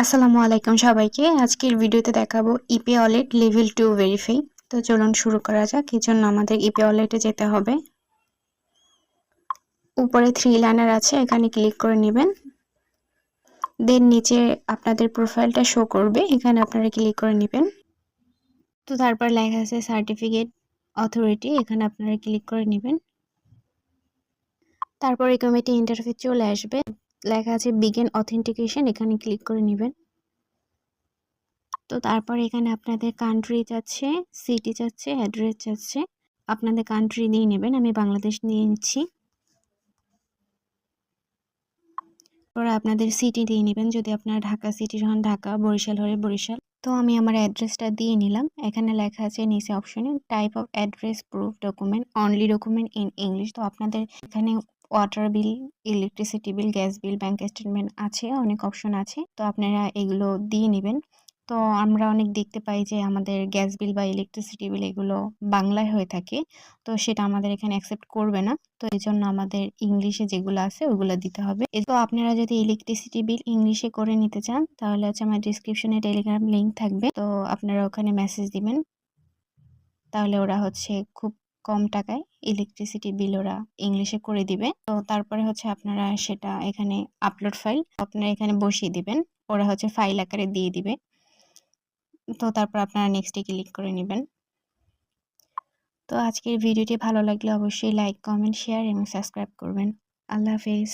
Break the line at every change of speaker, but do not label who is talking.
আসসালামু আলাইকুম সবাইকে। আজকের ভিডিওতে দেখাবো EP wallet level two verify তো চলুন শুরু করা যাক এই জন্য আমাদের ইপি ওয়ালেটে যেতে হবে। উপরে থ্রি লাইনার আছে, এখানে ক্লিক করে নেবেন। দেন নিচে আপনাদের প্রোফাইলটা শো করবে, এখানে আপনারা ক্লিক করে নেবেন। তো তারপর লেখা আছে সার্টিফিকেট অথরিটি এখানে আপনারা ক্লিক করে নেবেন। তারপর এই কমিটি ইন্টারফেস চলে আসবে। লেখা আছে বিগেন অথেন্টিকেশন এখানে ক্লিক করে নেবেন। তো তারপর এখানে আপনাদের কান্ট্রি যাচ্ছে সিটি যাচ্ছে অ্যাড্রেস যাচ্ছে, আপনাদের কান্ট্রি দিয়ে নেবেন, আমি বাংলাদেশ নিয়ে নিচ্ছি। পরে আপনাদের সিটি দিয়ে নেবেন, যদি আপনার ঢাকা সিটির হন, ঢাকা, বরিশাল হলে বরিশাল। তো আমি আমার অ্যাড্রেসটা দিয়ে নিলাম, এখানে লেখা আছে নিচে অপশনে type of address proof document only document in English তো আপনাদের এখানে water bill electricity bill gas bill bank statement আছে, অনেক অপশন আছে। তো আপনারা এগুলো দিয়ে নেবেন। তো আমরা অনেক দেখতে পাই যে আমাদের গ্যাস বিল বা ইলেকট্রিসিটি বিল এগুলো বাংলায় হয়ে থাকে। তো সেটা আমাদের এখানে অ্যাকসেপ্ট করবে না। তো এই জন্য আমাদের ইংলিশে যেগুলো আছে ওগুলো দিতে হবে। তো আপনারা যদি ইলেকট্রিসিটি বিল ইংলিশে করে নিতে চান, তাহলে হচ্ছে আমার ডিসক্রিপশনে টেলিগ্রাম লিঙ্ক থাকবে। তো আপনারা ওখানে মেসেজ দিবেন। তাহলে ওরা হচ্ছে খুব কম টাকায় ইলেকট্রিসিটি বিল ওরা ইংলিশে করে দিবে। তো তারপরে হচ্ছে আপনারা সেটা এখানে আপলোড ফাইল আপনারা এখানে বসিয়ে দিবেন। ওরা হচ্ছে ফাইল আকারে দিয়ে দিবে। তো তারপর আপনারা নেক্সটে ক্লিক করে নেবেন। তো আজকের ভিডিওটি ভালো লাগলে অবশ্যই লাইক কমেন্ট শেয়ার এবং সাবস্ক্রাইব করবেন। আল্লাহ হাফিজ।